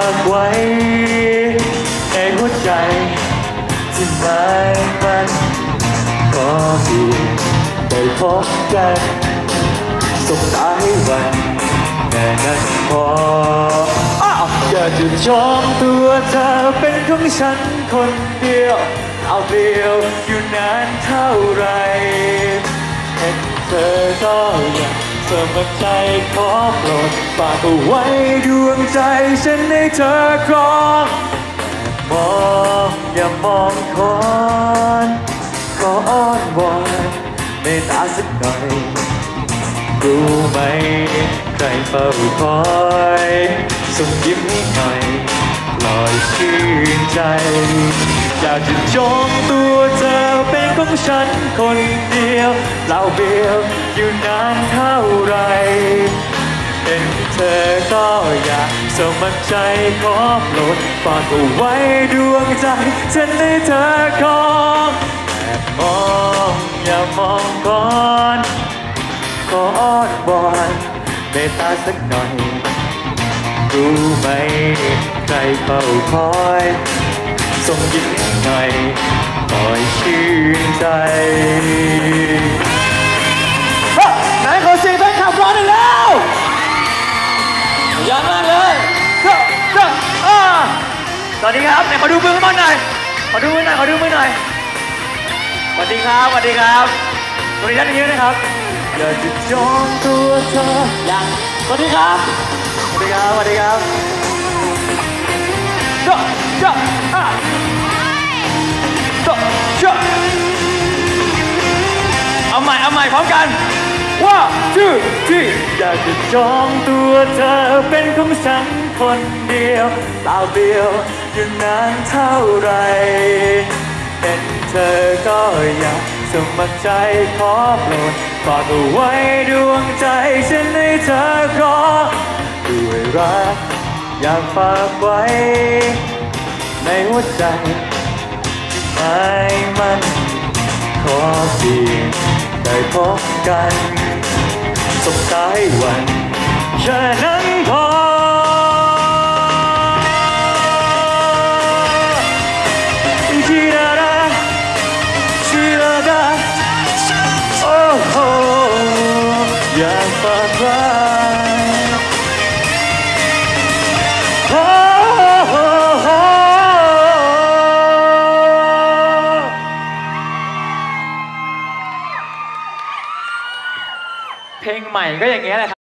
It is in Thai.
ากไว้ในหัวใจที่หมามันก็เพียงได้พบกันสบตาให้วันแค่นั้นพออยากจะจองตัวเธอเป็นของฉันคนเดียว เอาเดียวอยู่นานเท่าไรเห็นเธอก็อยากสมัคใจขอโปรดฝากเอาไว้ดู ใจฉันให้เธอครองมองอย่ามองคอนขออ้อนวอนเมตตาสักหน่อยรู้ไหมใครเฝ้าคอยส่งยิ้มให้หน่อยลอยชื่นใจ อยากจะจองตัวเธอเป็นของฉันคนเดียวเล่าเบียวอยู่นานเท่าไร เธอก็อยากสมัครใจขอโปรดฝากเอาไว้ดวงใจฉันให้เธอครองแอบมองอย่ามองก่อนขออ้อนวอนเมตตาสักหน่อย รู้ไหมใครเฝ้าคอยส่งยิ้มหน่อยคอยชื่นใจ วัสดีครับไหนขอดูมือมันหน่อยขอดูมือหน่อยขอดูมือหน่อยสวัสดีครับสวัสดีครับสวัสดีท่านนี้ด้วยนะครับอยากจะจองตัวเธออยังสวัสดีครับสวัสดีครับสวัสดีครับก็ก็อ่าก็ก็เอาใหม่เอาใหม่พร้อมกันว่าชื่อที่อยากจะจองตัวเธอเป็นของฉันคนเดียวเปล่าเปลี่ยว อยู่นานเท่าไรเห็นเธอก็อยากสมัครใจขอโปรดฝากเอาไว้ดวงใจฉันให้เธอครอด้วยรักอยากฝากไว้ ในหัวใจไม่มันขอเพียงได้พบกันสบตาให้วันแค่นั้น ชีดาดาชีดาดาโอ้โหอยากฝากไว้โอ้โหเพลงใหม่ก็อย่างเงี้ยแหละครับ